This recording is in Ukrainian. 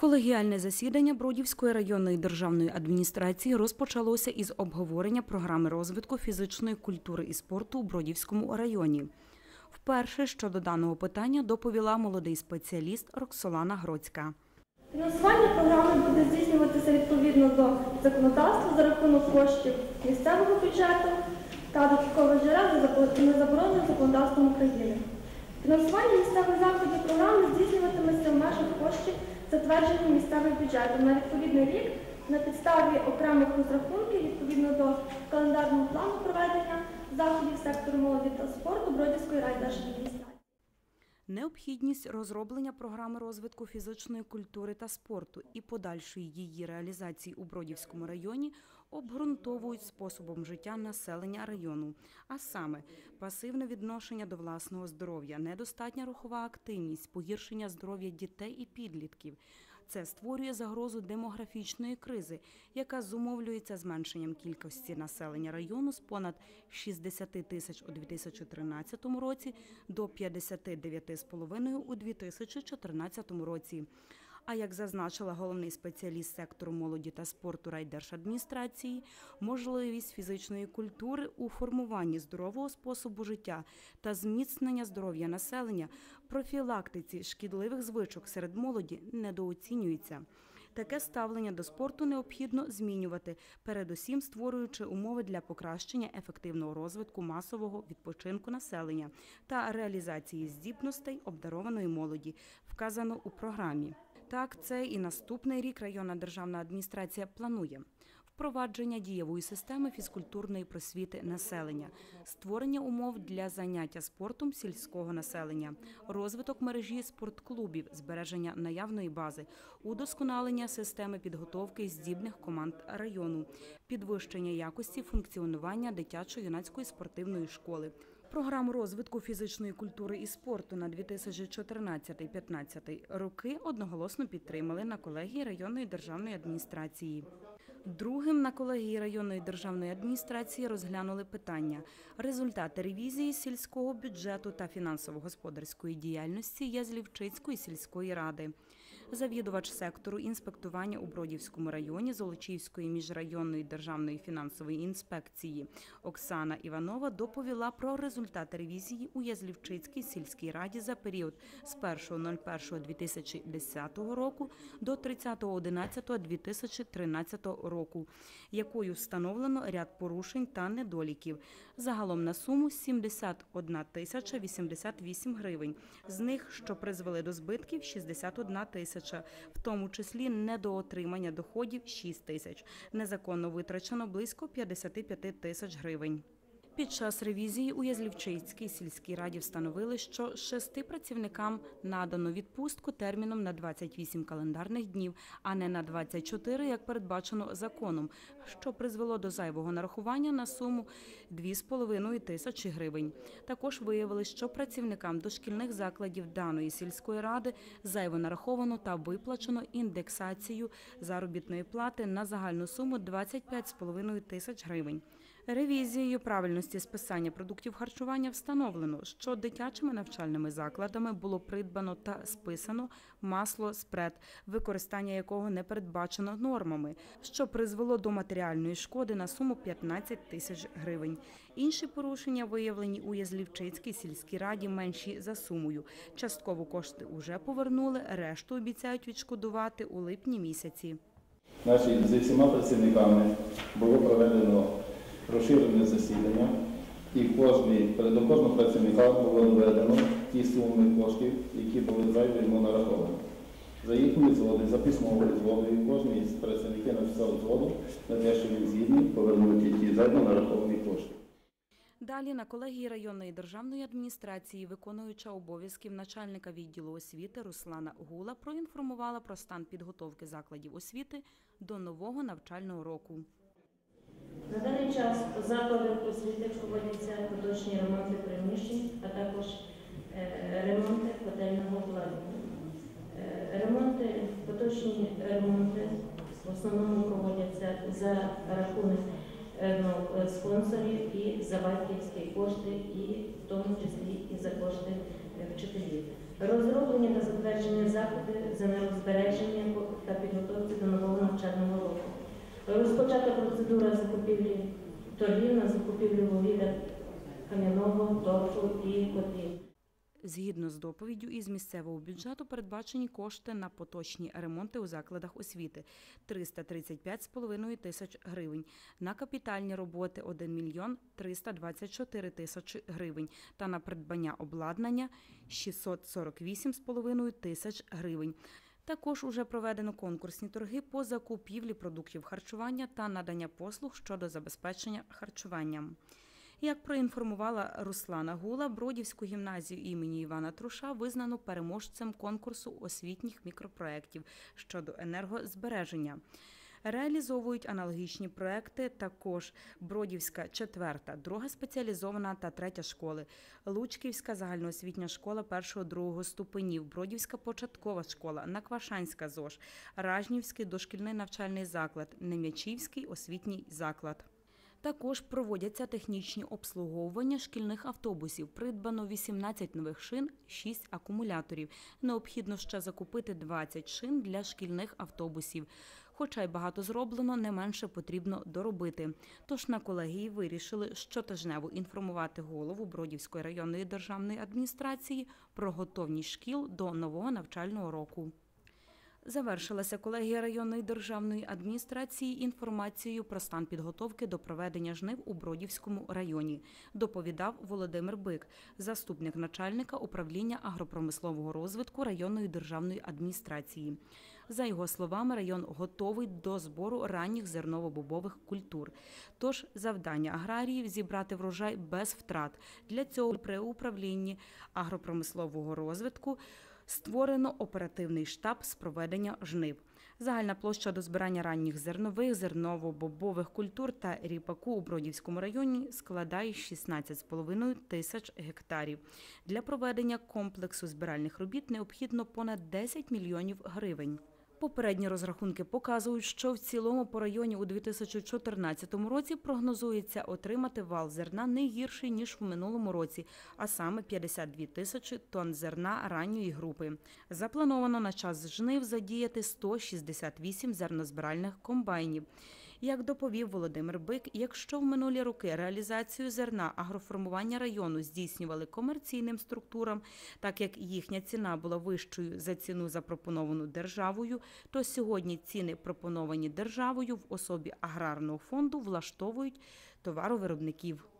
Колегіальне засідання Бродівської районної державної адміністрації розпочалося із обговорення програми розвитку фізичної культури і спорту у Бродівському районі. Вперше щодо даного питання доповіла молодий спеціаліст Роксолана Гроцька. Фінансування програми буде здійснюватися відповідно до законодавства за рахунок коштів місцевого бюджету та додаткових джерел не забороненим законодавством України. Фінансування місцевих заходів програми здійснюватиметься в межах коштів, затверджених місцевим бюджетом на відповідний рік на підставі окремих розрахунків відповідно до календарного плану проведення заходів сектору молоді та спорту Бродівської райдержадміністрації. Необхідність розроблення програми розвитку фізичної культури та спорту і подальшої її реалізації у Бродівському районі обґрунтовують способом життя населення району, а саме пасивне відношення до власного здоров'я, недостатня рухова активність, погіршення здоров'я дітей і підлітків. Це створює загрозу демографічної кризи, яка зумовлюється зменшенням кількості населення району з понад 60 тисяч у 2013 році до 59,5 у 2014 році. А як зазначила головний спеціаліст сектору молоді та спорту райдержадміністрації, можливість фізичної культури у формуванні здорового способу життя та зміцнення здоров'я населення, профілактиці шкідливих звичок серед молоді недооцінюється. Таке ставлення до спорту необхідно змінювати, передусім створюючи умови для покращення ефективного розвитку масового відпочинку населення та реалізації здібностей обдарованої молоді, вказано у програмі. Так, цей і наступний рік районна державна адміністрація планує впровадження дієвої системи фізкультурної просвіти населення, створення умов для заняття спортом сільського населення, розвиток мережі спортклубів, збереження наявної бази, удосконалення системи підготовки здібних команд району, підвищення якості функціонування дитячо-юнацької спортивної школи. Програму розвитку фізичної культури і спорту на 2014-2015 роки одноголосно підтримали на колегії районної державної адміністрації. Другим на колегії районної державної адміністрації розглянули питання результати ревізії сільського бюджету та фінансово-господарської діяльності Язлівчицької сільської ради. Завідувач сектору інспектування у Бродівському районі Золочівської міжрайонної державної фінансової інспекції Оксана Іванова доповіла про результати ревізії у Язлівчицькій сільській раді за період з 1.01.2010 року до 30.11.2013 року, якою встановлено ряд порушень та недоліків. Загалом на суму 71 тисяча 88 гривень. З них, що призвели до збитків, 61 тисяча, в тому числі недоотримання доходів 6 тисяч. Незаконно витрачено близько 55 тисяч гривень. Під час ревізії у Язлівчицькій сільській раді встановили, що шести працівникам надано відпустку терміном на 28 календарних днів, а не на 24, як передбачено законом, що призвело до зайвого нарахування на суму 2,5 тисячі гривень. Також виявили, що працівникам дошкільних закладів даної сільської ради зайво нараховано та виплачено індексацію заробітної плати на загальну суму 25,5 тисяч гривень. Ревізією правильності списання продуктів харчування встановлено, що дитячими навчальними закладами було придбано та списано масло спред, використання якого не передбачено нормами, що призвело до матеріальної шкоди на суму 15 тисяч гривень. Інші порушення виявлені у Язлівчицькій сільській раді менші за сумою. Частково кошти вже повернули, решту обіцяють відшкодувати у липні місяці. Наші зі всіма працівниками було проведено розширене засідання, і кожний, до кожного працівника було доведено ті суми коштів, які були зайві йому нараховані. За їхньою згодою, за письмовою згодою, кожен із працівників написав згоду на те, що він згідний повернути ті зайво нараховані кошти. Далі на колегії районної державної адміністрації, виконуюча обов'язків начальника відділу освіти Руслана Гула, проінформувала про стан підготовки закладів освіти до нового навчального року. На даний час по закладах освіти проводяться поточні ремонти приміщень, а також е, ремонти котельного обладнання. Е, Ремонти, поточні ремонти в основному проводяться за рахунок е, ну, спонсорів і за батьківські кошти, і в тому числі і за кошти вчителів. розроблення та затвердження заходів з енергозбереження та підготовки до нового навчального року. Розпочата процедура закупівлі торгів на закупівлю вугілля кам'яного, торфу і котлів. Згідно з доповіддю із місцевого бюджету передбачені кошти на поточні ремонти у закладах освіти 335,5 тисяч гривень, на капітальні роботи 1 мільйон 324 тисячі гривень та на придбання обладнання 648,5 тисяч гривень. Також уже проведено конкурсні торги по закупівлі продуктів харчування та надання послуг щодо забезпечення харчуванням. Як проінформувала Руслана Гула, Бродівську гімназію імені Івана Труша визнано переможцем конкурсу освітніх мікропроєктів щодо енергозбереження. Реалізовують аналогічні проекти також Бродівська четверта, друга спеціалізована та третя школи, Лучківська загальноосвітня школа першого-другого ступенів, Бродівська початкова школа, Наквашанська ЗОЖ, Ражнівський дошкільний навчальний заклад, Нем'ячівський освітній заклад. Також проводяться технічні обслуговування шкільних автобусів. Придбано 18 нових шин, 6 акумуляторів. Необхідно ще закупити 20 шин для шкільних автобусів. Хоча й багато зроблено, не менше потрібно доробити. Тож на колегії вирішили щотижнево інформувати голову Бродівської районної державної адміністрації про готовність шкіл до нового навчального року. Завершилася колегія районної державної адміністрації інформацією про стан підготовки до проведення жнив у Бродівському районі. Доповідав Володимир Бик, заступник начальника управління агропромислового розвитку районної державної адміністрації. За його словами, район готовий до збору ранніх зерново-бобових культур. Тож завдання аграріїв зібрати врожай без втрат. Для цього при управлінні агропромислового розвитку створено оперативний штаб з проведення жнив. Загальна площа до збирання ранніх зернових, зерново-бобових культур та ріпаку у Бродівському районі складає 16,5 тисяч гектарів. Для проведення комплексу збиральних робіт необхідно понад 10 мільйонів гривень. Попередні розрахунки показують, що в цілому по районі у 2014 році прогнозується отримати вал зерна не гірший ніж в минулому році, а саме 52 тисячі тонн зерна ранньої групи. Заплановано на час жнив задіяти 168 зернозбиральних комбайнів. Як доповів Володимир Бик, якщо в минулі роки реалізацію зерна агроформування району здійснювали комерційним структурам, так як їхня ціна була вищою за ціну запропоновану державою, то сьогодні ціни, пропоновані державою в особі аграрного фонду, влаштовують товаровиробників.